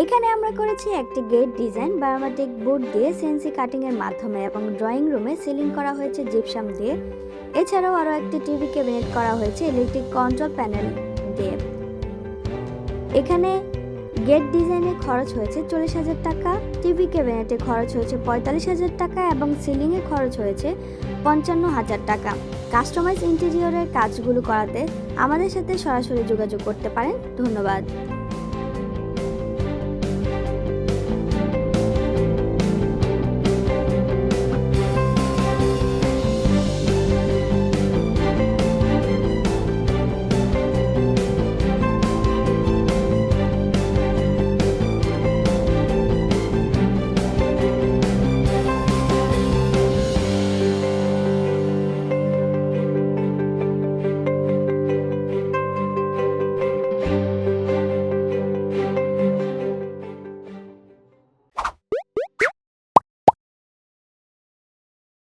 এখানে আমরা করেছি একটি গেট ডিজাইন বায়োমেট্রিক বোর্ড দিয়ে সিএনসি কাটিং এর মাধ্যমে এবং ড্রয়িং রুমে সিলিং করা হয়েছে জিপসাম দিয়ে। এছাড়াও আরও একটি টিভি ক্যাবিনেট করা হয়েছে ইলেকট্রিক কন্ট্রোল প্যানেল দিয়ে। এখানে গেট ডিজাইনে খরচ হয়েছে চল্লিশ হাজার টাকা টিভি ক্যাবিনেটে খরচ হয়েছে পঁয়তাল্লিশ হাজার টাকা এবং সিলিংয়ে খরচ হয়েছে পঞ্চান্ন হাজার টাকা। কাস্টমাইজ ইন্টেরিয়রের কাজগুলো করাতে আমাদের সাথে সরাসরি যোগাযোগ করতে পারেন। ধন্যবাদ।